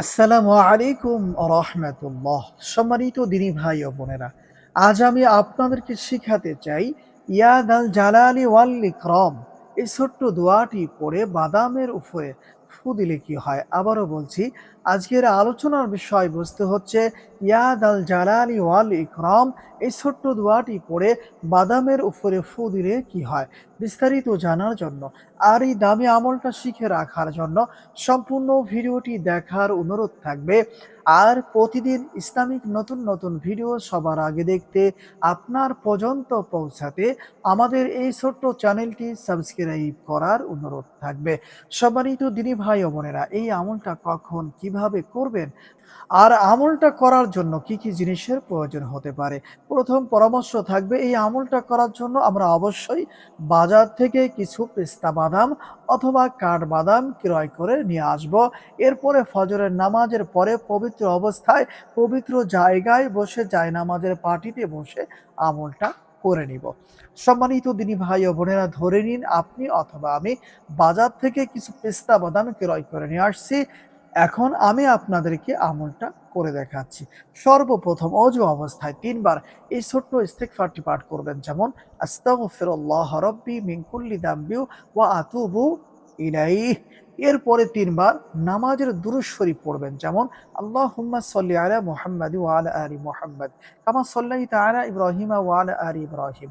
আসসালামু আলাইকুম রহমতুল্লাহ। সম্মানিত দিনী ভাই ও বোনেরা, আজ আমি আপনাদেরকে শিখাতে চাই ইয়াদ আল জালালি ওয়াল ইকরম। এই ছোট্ট দোয়াটি পড়ে বাদামের উপরে ফু দিলে কি হয়? আবারও বলছি আজকের আলোচনার বিষয়বস্তু হচ্ছে, ইয়াদ আল জালালি ওয়াল ইকরম, এই ছোট্ট দোয়াটি পড়ে বাদামের উপরে ফু দিলে কি হয়? বিস্তারিত জানার জন্য আর এই দামি আমলটা শিখে রাখার জন্য সম্পূর্ণ ভিডিওটি দেখার অনুরোধ থাকবে। আর প্রতিদিন ইসলামিক নতুন নতুন ভিডিও সবার আগে দেখতে আপনার পর্যন্ত পৌঁছাতে আমাদের এই ছোট্ট চ্যানেলটি সাবস্ক্রাইব করার অনুরোধ থাকবে। সম্মানিত দিনী ভাই ও বোনেরা, এই আমলটা কখন কীভাবে করবেন? আর আমলটা করার জন্য কি কি জিনিসের প্রয়োজন হতে পারে? প্রথম পরামর্শ থাকবে, এই আমলটা করার জন্য আমরা অবশ্যই বাজার থেকে কিছু পেস্তা বাদাম অথবা কাঠবাদাম ক্রয় করে নিয়ে আসব। এরপরে ফজরের নামাজের পরে পবিত্র অবস্থায়, পবিত্র জায়গায় বসে যায় নামাজের পার্টিতে বসে আমলটা করে নিব। সম্মানিত দিনী ভাই ও বোনেরা, ধরে নিন আপনি অথবা আমি বাজার থেকে কিছু পেস্তা বাদাম ক্রয় করে নিয়ে আসছি। এখন আমি আপনাদেরকে আমলটা করে দেখাচ্ছি। সর্বপ্রথম অজু অবস্থায় তিনবার এই ছোট্ট ইস্তেকফারটি পাঠ করবেন। যেমন রব্বি ওয়া আতুবু এরপরে তিনবার নামাজের দুরূদ শরীফ পড়বেন। যেমন, আল্লাহুম্মা সাল্লি আলা মুহাম্মাদি ওয়া আলা মুহাম্মাদ। কামা সাল্লাইতা আলা ইব্রাহিমা ওয়া আলা আলি ইব্রাহিম।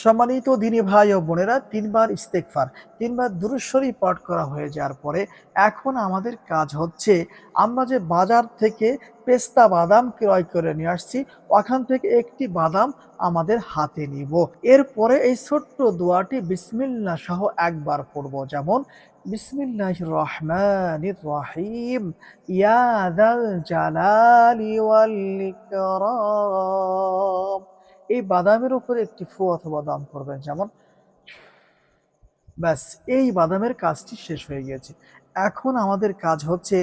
সম্মানিত দিনী ভাই ও বোনেরা, তিনবার ইস্তেকফার তিনবার দুরুশ্বরী পাঠ করা হয়ে যাওয়ার পরে এখন আমাদের কাজ হচ্ছে আমরা যে বাজার থেকে পেস্তা বাদাম ক্রয় করে নিয়ে আসছি, ওখান থেকে একটি বাদাম আমাদের হাতে নিব। এরপরে এই ছোট্ট দোয়াটি বিসমিল্লা সহ একবার পড়ব। যেমন বিসমিল্লাহ রহমান রহিম ইয়াদাল জালালি এই বাদামের উপরে একটি ফু অথবা দাম করবেন, যেমন ব্যাস, এই বাদামের কাজটি শেষ হয়ে গিয়েছে। এখন আমাদের কাজ হচ্ছে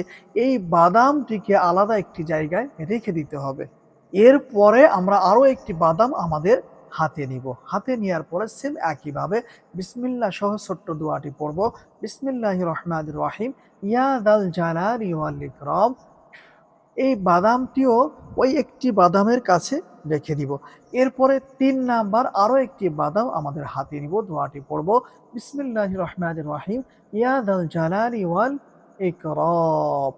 এই বাদামটিকে আলাদা একটি জায়গায় রেখে দিতে হবে। এরপরে আমরা আরও একটি বাদাম আমাদের হাতে নিব। হাতে নেওয়ার পরে সেম একইভাবে বিসমিল্লা সহ ছোট্ট দোয়াটি পড়ব। বিসমিল্লাহ রহমান রহিম। ইয়াদাল জালালি ওয়াল ইকরাম। এই বাদামটিও ওই একটি বাদামের কাছে রেখে দিব। এরপরে তিন নাম্বার আরও একটি বাদাম আমাদের হাতে নিব, দোয়াটি পড়ব। বিসমিল্লাহ রহমান রহিম। ইয়াদাল জালালি ওয়াল ইকরাম।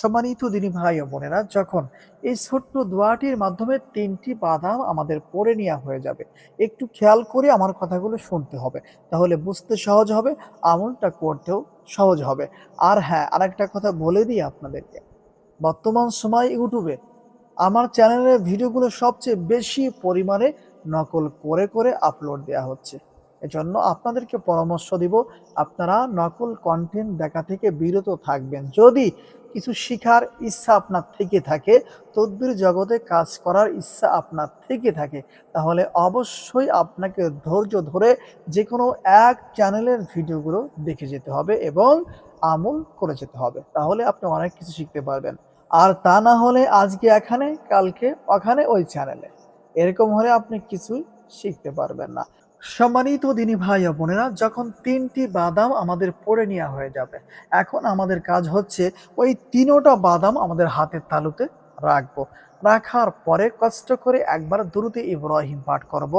সম্মানিত দিনী ভাই ও বোনেরা, যখন এই ছোট্ট দোয়াটির মাধ্যমে তিনটি বাদাম আমাদের পড়ে নেওয়া হয়ে যাবে, একটু খেয়াল করে আমার কথাগুলো শুনতে হবে। তাহলে বুঝতে সহজ হবে, আমলটা করতেও সহজ হবে। আর হ্যাঁ আরেকটা কথা বলে দিই আপনাদেরকে। বর্তমান সময় ইউটিউবে আমার চ্যানেলের ভিডিওগুলো সবচেয়ে বেশি পরিমাণে নকল করে করে আপলোড দেওয়া হচ্ছে। এজন্য আপনাদেরকে পরামর্শ দিব, আপনারা নকল কন্টেন্ট দেখা থেকে বিরত থাকবেন। যদি কিছু শিখার ইচ্ছা আপনার থেকে থাকে, তদ্বির জগতে কাজ করার ইচ্ছা আপনার থেকে থাকে, তাহলে অবশ্যই আপনাকে ধৈর্য ধরে যে কোনো এক চ্যানেলের ভিডিওগুলো দেখে যেতে হবে এবং আমল করে যেতে হবে। তাহলে আপনি অনেক কিছু শিখতে পারবেন। আর তা না হলে আজকে এখানে, কালকে ওখানে ওই চ্যানেলে এরকম হলে আপনি কিছুই শিখতে পারবেন না। সম্মানিত দিনী ভাই বোনেরা, যখন তিনটি বাদাম আমাদের পড়ে নেওয়া হয়ে যাবে, এখন আমাদের কাজ হচ্ছে ওই তিনোটা বাদাম আমাদের হাতের তালুতে রাখব। রাখার পরে কষ্ট করে একবার দ্রুতে ইব্রাহিম পাঠ করব।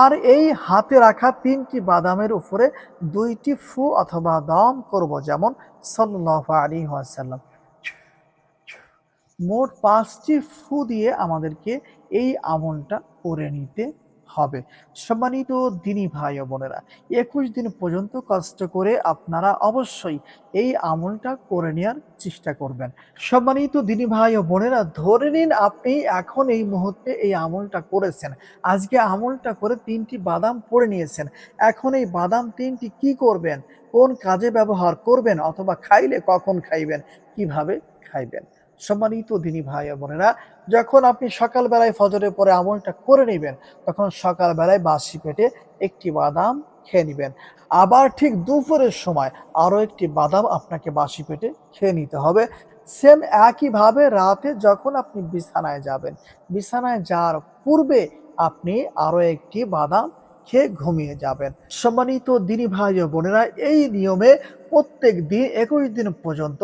আর এই হাতে রাখা তিনটি বাদামের উপরে দুইটি ফু অথবা দম করব যেমন সাল্লাহ আলী ওয়াসাল্লাম। মোট পাঁচটি ফু দিয়ে আমাদেরকে এই আমলটা করে নিতে হবে। সম্মানিত দিনী ভাই ও বোনেরা, একুশ দিন পর্যন্ত কষ্ট করে আপনারা অবশ্যই এই আমলটা করে নেওয়ার চেষ্টা করবেন। সম্মানিত দিনী ভাই ও বোনেরা, ধরে নিন আপনি এখন এই মুহূর্তে এই আমলটা করেছেন। আজকে আমলটা করে তিনটি বাদাম পড়ে নিয়েছেন। এখন এই বাদাম তিনটি কি করবেন? কোন কাজে ব্যবহার করবেন? অথবা খাইলে কখন খাইবেন? কীভাবে খাইবেন? সম্মানিত দিনী ভাই বোনেরা, যখন আপনি সকালবেলায় ফজরের পরে আমলটা করে নেবেন, তখন সকালবেলায় বাসি পেটে একটি বাদাম খেয়ে নেবেন। আবার ঠিক দুপুরের সময় আরও একটি বাদাম আপনাকে বাসি পেটে খেয়ে নিতে হবে। সেম একইভাবে রাতে যখন আপনি বিছানায় যাবেন, বিছানায় যাওয়ার পূর্বে আপনি আরও একটি বাদাম খেয়ে ঘুমিয়ে যাবেন। সম্মানিত দিনী ভাই বোনেরা, এই নিয়মে প্রত্যেক দিন, একুশ দিন পর্যন্ত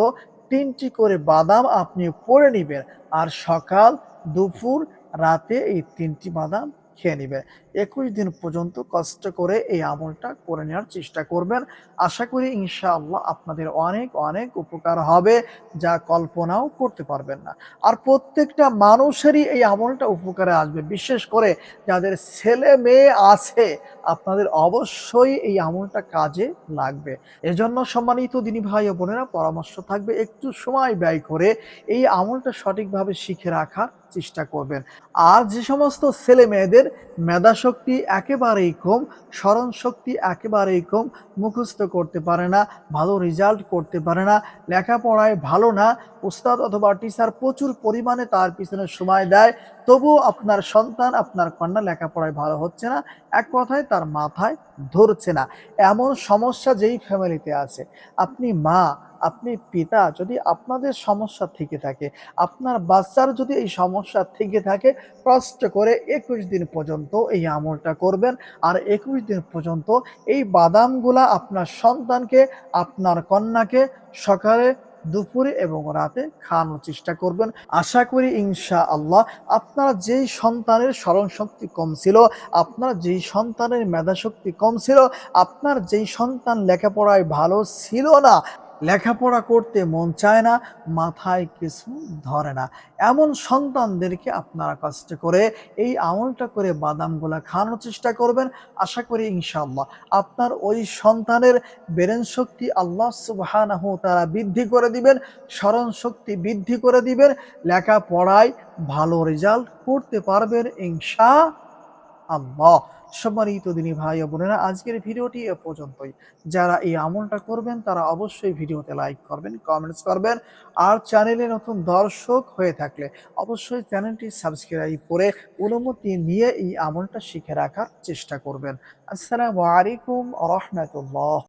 তিনটি করে বাদাম আপনি পরে নেবেন আর সকাল, দুপুর, রাতে এই তিনটি বাদাম খেয়ে নেবেন। একুশ দিন পর্যন্ত কষ্ট করে এই আমলটা করে নেওয়ার চেষ্টা করবেন। আশা করি ইনশাআল্লাহ আপনাদের অনেক অনেক উপকার হবে যা কল্পনাও করতে পারবেন না। আর প্রত্যেকটা মানুষেরই এই আমলটা উপকারে আসবে। বিশেষ করে যাদের ছেলে মেয়ে আছে আপনাদের অবশ্যই এই আমলটা কাজে লাগবে। এজন্য সম্মানিত দিনী ভাই ও বোনেরা, পরামর্শ থাকবে একটু সময় ব্যয় করে এই আমলটা সঠিকভাবে শিখে রাখার চেষ্টা করবেন। আর যে সমস্ত ছেলে মেয়েদের মেধা শক্তি একেবারেই কম স্মরণ শক্তি একেবারেই কম, মুখস্থ করতে পারে না, ভালো রেজাল্ট করতে পারে না, লেখাপড়ায় ভালো না উস্তাদ অথবা টিচার প্রচুর পরিমাণে তার পিছনে সময় দেয়। তবুও আপনার সন্তান, আপনার কন্যা লেখাপড়ায় ভালো হচ্ছে না। এক কথায় তার মাথায় ধরছে না। এমন সমস্যা যেই ফ্যামিলিতে আছে। আপনি মা, আপনি পিতা, যদি আপনাদের সমস্যা থেকে থাকে, আপনার বাচ্চার যদি এই সমস্যা থেকে থাকে, কষ্ট করে একুশ দিন পর্যন্ত এই আমলটা করবেন। আর একুশ দিন পর্যন্ত এই বাদামগুলা আপনার সন্তানকে, আপনার কন্যাকে সকালে দুপুরে এবং রাতে খাওয়ানোর চেষ্টা করবেন। আশা করি ইনশা আল্লাহ আপনারা যেই সন্তানের স্মরণ শক্তি কম ছিল, আপনার যেই সন্তানের মেধাশক্তি কম ছিল, আপনার যেই সন্তান লেখাপড়ায় ভালো ছিল না লেখাপড়া করতে মন চায় না, মাথায় কিছু ধরে না। এমন সন্তানদেরকে আপনারা কষ্ট করে এই আমলটা করে বাদামগুলা খাওয়ানোর চেষ্টা করবেন, আশা করি ইনশাআল্লাহ আপনার ওই সন্তানের ব্রেন শক্তি আল্লাহ সুবহানাহু তারা বৃদ্ধি করে দিবেন, স্মরণ শক্তি বৃদ্ধি করে দিবেন, লেখাপড়ায় ভালো রেজাল্ট করতে পারবেন ইনশা আল্লাহ সম্মানিত দিনী ভাই বোনেরা, আজকের ভিডিওটি এ পর্যন্তই। যারা এই আমলটা করবেন, তারা অবশ্যই ভিডিওতে লাইক করবেন কমেন্টস করবেন, আর চ্যানেলে নতুন দর্শক হয়ে থাকলে অবশ্যই চ্যানেলটি সাবস্ক্রাইব করে অনুমতি নিয়ে এই আমলটা শিখে রাখার চেষ্টা করবেন। আসসালামু আলাইকুম রহমতুল্লাহ।